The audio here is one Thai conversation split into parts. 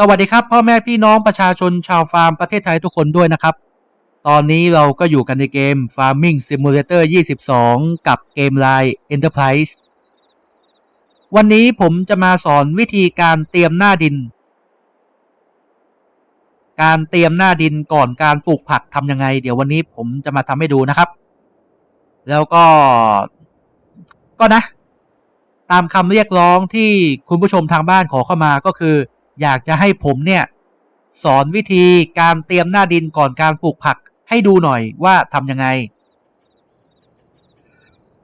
สวัสดีครับ พ่อแม่พี่น้องประชาชนชาวฟาร์มประเทศไทยทุกคนด้วยนะครับ ตอนนี้เราก็อยู่กันในเกม Farming Simulator 22 กับเกมไลน์ Enterprise วันนี้ผมจะมาสอนวิธีการเตรียมหน้าดิน การเตรียมหน้าดินก่อนการปลูกผักทำยังไง เดี๋ยววันนี้ผมจะมาทำให้ดูนะครับ แล้วก็ ก็นะ ตามคำเรียกร้องที่คุณผู้ชมทางบ้านขอเข้ามาก็คือ อยากจะให้ผมเนี่ย สอนวิธีการเตรียมหน้าดินก่อนการปลูกผักให้ดูหน่อยว่าทำยังไง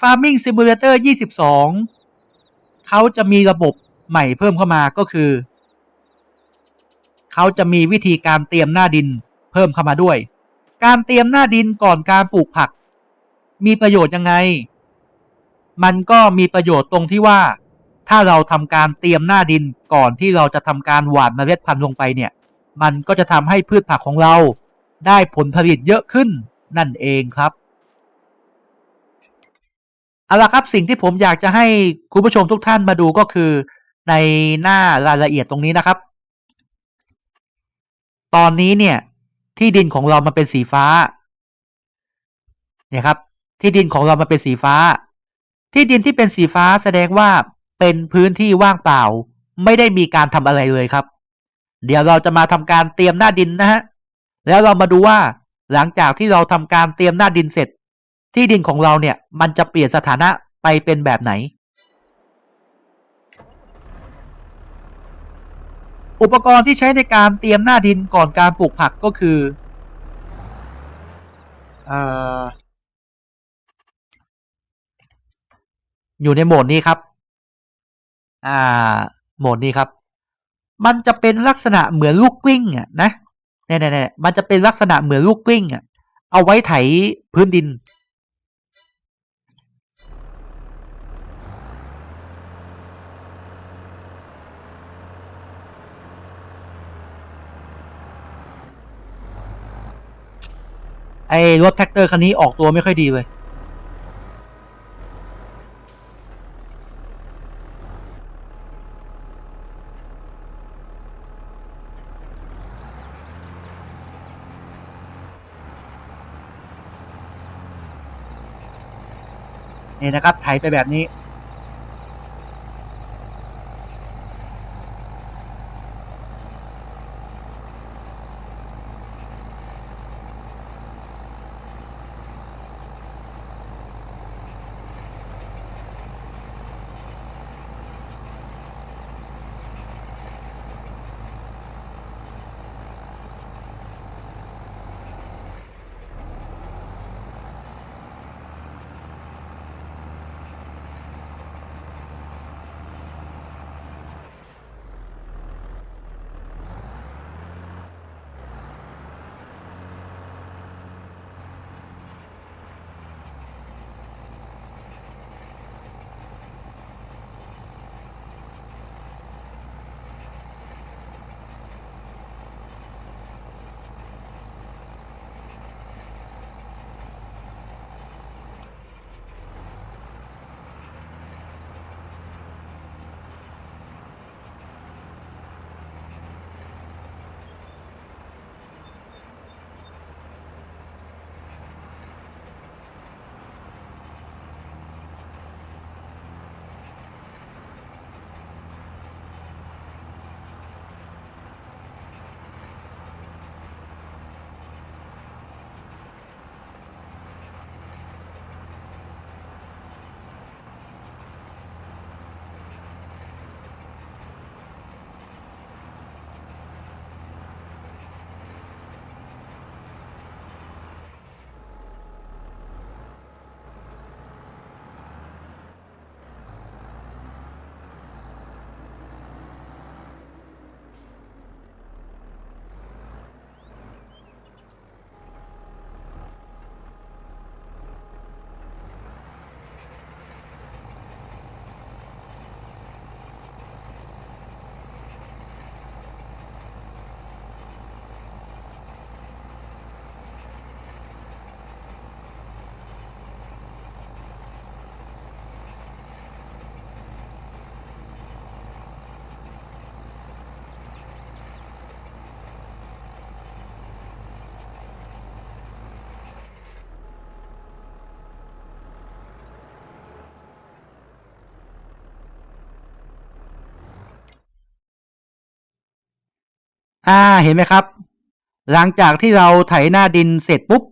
Farming Simulator 22 เขาจะมีระบบใหม่เพิ่มเข้ามาก็คือ เขาจะมีวิธีการเตรียมหน้าดินเพิ่มเข้ามาด้วย การเตรียมหน้าดินก่อนการปลูกผัก มีประโยชน์ยังไง มันก็มีประโยชน์ตรงที่ว่า ถ้าเราทำการเตรียมหน้าดินก่อนที่เราจะทำการหว่านเมล็ดพันธุ์ลงไปเนี่ย มันก็จะทำให้พืชผักของเราได้ผลผลิตเยอะขึ้นนั่นเองครับเอาละครับสิ่งที่ผมอยากจะให้คุณผู้ชมทุกท่านมาดูก็คือในหน้ารายละเอียดตรงนี้นะครับ ตอนนี้เนี่ยที่ดินของเรามันเป็นสีฟ้าเนี่ยครับ ที่ดินของเรามันเป็นสีฟ้า ที่ดินที่เป็นสีฟ้าแสดงว่า เป็นพื้นที่ว่างเปล่า ไม่ได้มีการทำอะไรเลยครับ เดี๋ยวเราจะมาทำการเตรียมหน้าดินนะฮะแล้วเรามาดูว่าหลังจากที่เราทำการเตรียมหน้าดินเสร็จ ที่ดินของเราเนี่ยมันจะเปลี่ยนสถานะไปเป็นแบบไหน อุปกรณ์ที่ใช้ในการเตรียมหน้าดินก่อนการปลูกผักก็คือออยู่ในโหมดนี้ครับ อ่าโหมดนี้ครับ มันจะเป็นลักษณะเหมือนลูกกลิ้งอะนะเนี่ยเนี่ยมันจะเป็นลักษณะเหมือนลูกกลิ้งอะเอาไว้ไถพื้นดิน ไอ้รถแท็กเตอร์คันนี้ออกตัวไม่ค่อยดีเลย นี่นะครับไถไปแบบนี้ อ่าเห็นไหมครับ หลังจากที่เราไถหน้าดินเสร็จปุ๊บ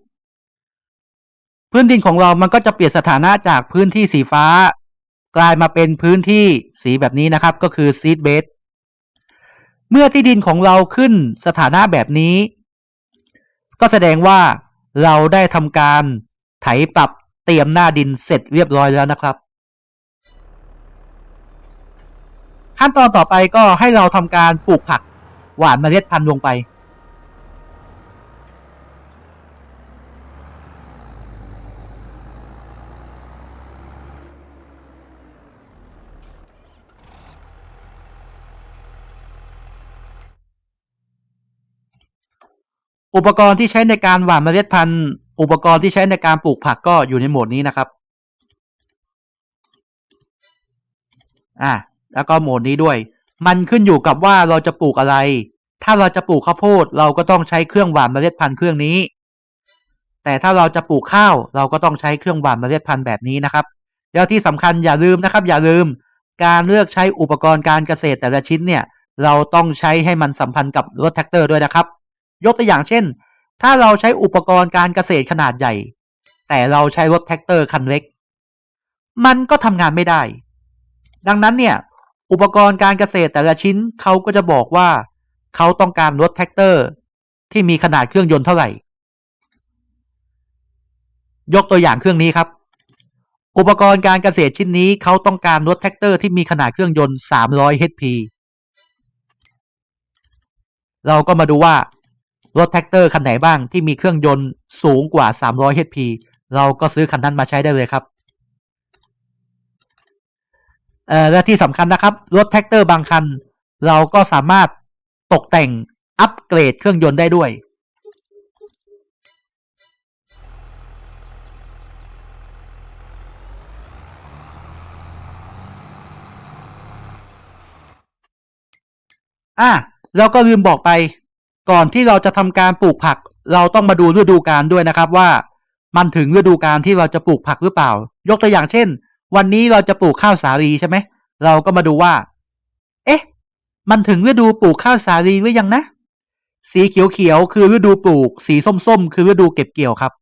พื้นดินของเรามันก็จะเปลี่ยนสถานะจากพื้นที่สีฟ้า กลายมาเป็นพื้นที่สีแบบนี้นะครับ ก็คือซีดเบสเมื่อที่ดินของเราขึ้นสถานะแบบนี้ ก็แสดงว่าเราได้ทำการไถปรับเตรียมหน้าดินเสร็จเรียบร้อยแล้วนะครับ ขั้นตอนต่อไปก็ให้เราทำการปลูกผัก หว่านเมล็ดพันธุ์ลงไป อุปกรณ์ที่ใช้ในการหว่านเมล็ดพันธุ์ อุปกรณ์ที่ใช้ในการปลูกผักก็อยู่ในโหมดนี้นะครับอะแล้วก็โหมดนี้ด้วย มันขึ้นอยู่กับว่าเราจะปลูกอะไร ถ้าเราจะปลูกข้าวโพดเราก็ต้องใช้เครื่องหว่านเมล็ดพันธุ์เครื่องนี้ แต่ถ้าเราจะปลูกข้าวเราก็ต้องใช้เครื่องหว่านเมล็ดพันธุ์แบบนี้นะครับ แล้วที่สำคัญอย่าลืมนะครับ อย่าลืมการเลือกใช้อุปกรณ์การเกษตรแต่ละชิ้นเนี่ย เราต้องใช้ให้มันสัมพันธ์กับรถแท็กเตอร์ด้วยนะครับ ยกตัวอย่างเช่น ถ้าเราใช้อุปกรณ์การเกษตรขนาดใหญ่ แต่เราใช้รถแท็กเตอร์คันเล็ก มันก็ทำงานไม่ได้ ดังนั้นเนี่ย อุปกรณ์การเกษตรแต่ละชิ้นเขาก็จะบอกว่า เขาต้องการรถแท็กเตอร์ ที่มีขนาดเครื่องยนต์เท่าไหร่ ยกตัวอย่างเครื่องนี้ครับ อุปกรณ์การเกษตรชิ้นนี้เขาต้องการรถแท็กเตอร์ที่มีขนาดเครื่องยนต์ 300 HP เราก็มาดูว่ารถแท็กเตอร์คันไหนบ้างที่มีเครื่องยนต์สูงกว่า 300 HP เราก็ซื้อคันนั้นมาใช้ได้เลยครับ เอ่อและที่สำคัญนะครับ รถแท็กเตอร์บางคัน เราก็สามารถตกแต่งอัปเกรดเครื่องยนต์ได้ด้วย อะแล้วก็ลืมบอกไป ก่อนที่เราจะทำการปลูกผัก เราต้องมาดูฤดูกาลด้วยนะครับว่า มันถึงฤดูกาลที่เราจะปลูกผักหรือเปล่า ยกตัวอย่างเช่น วันนี้เราจะปลูกข้าวสาลีใช่ไหม เราก็มาดูว่า เอ๊ะ มันถึงฤดูปลูกข้าวสาลีหรือยังนะ สีเขียวๆคือฤดูปลูก สีส้มๆ คือฤดูเก็บเกี่ยวครับ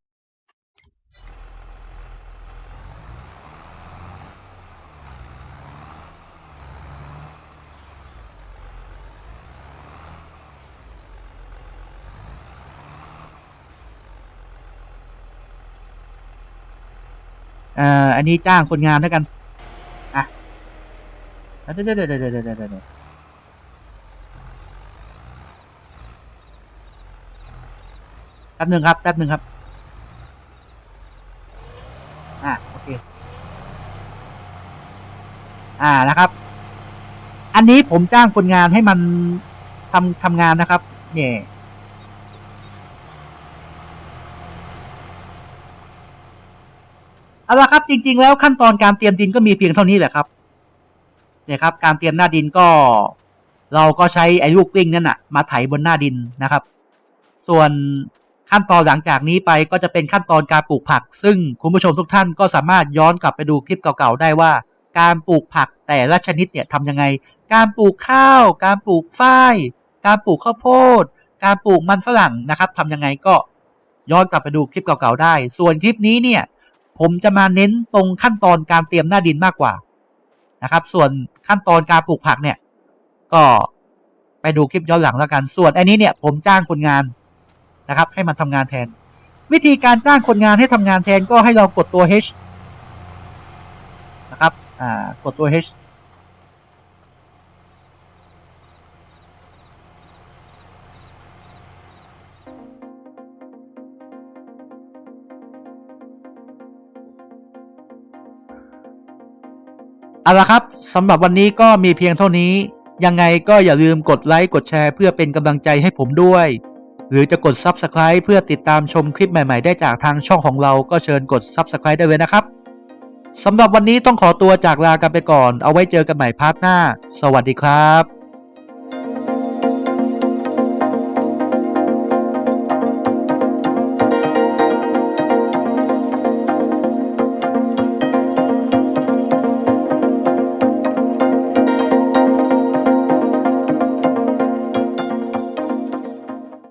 เอ่ออันนี้จ้างคนงานแล้วกัน อะเดี๋ยวเดี๋ยวเดี๋ยวเดี๋ยวเดี๋ยวเดี๋ยวเดี๋ยวแป๊บหนึ่งครับแป๊บหนึ่งครับ อะโอเค อ่านะครับ อันนี้ผมจ้างคนงานให้มันทำทำงานนะครับ เนี่ย เอาละครับจริง ๆ แล้วขั้นตอนการเตรียมดินก็มีเพียงเท่านี้แหละครับเนี่ยครับ การเตรียมหน้าดินก็ เราก็ใช้ไอ้ลูกกลิ้งนั่นน่ะ มาไถบนหน้าดินนะครับ ส่วนขั้นตอนหลังจากนี้ไปก็จะเป็นขั้นตอนการปลูกผัก ซึ่งคุณผู้ชมทุกท่านก็สามารถย้อนกลับไปดูคลิปเก่าๆได้ว่า การปลูกผักแต่ละชนิดเนี่ยทำยังไง การปลูกข้าว การปลูกฝ้าย การปลูกข้าวโพด การปลูกมันฝรั่งนะครับทำยังไงก็ย้อนกลับไปดูคลิปเก่าๆได้ ส่วนคลิปนี้เนี่ย ผมจะมาเน้นตรงขั้นตอนการเตรียมหน้าดินมากกว่านะครับ ส่วนขั้นตอนการปลูกผักเนี่ย ก็ไปดูคลิปย้อนหลังแล้วกัน ส่วนอันนี้เนี่ยผมจ้างคนงานนะครับ ให้มันทำงานแทน วิธีการจ้างคนงานให้ทำงานแทนก็ให้เรากดตัว H นะครับ อ่า กดตัว H เอาละครับสำหรับวันนี้ก็มีเพียงเท่านี้ ยังไงก็อย่าลืมกดไลค์กดแชร์เพื่อเป็นกำลังใจให้ผมด้วย หรือจะกด Subscribe เพื่อติดตามชมคลิปใหม่ๆ ได้จากทางช่องของเราก็เชิญกด Subscribe ได้เลยนะครับสำหรับวันนี้ต้องขอตัวจากลากันไปก่อน เอาไว้เจอกันใหม่พาร์ทหน้า สวัสดีครับ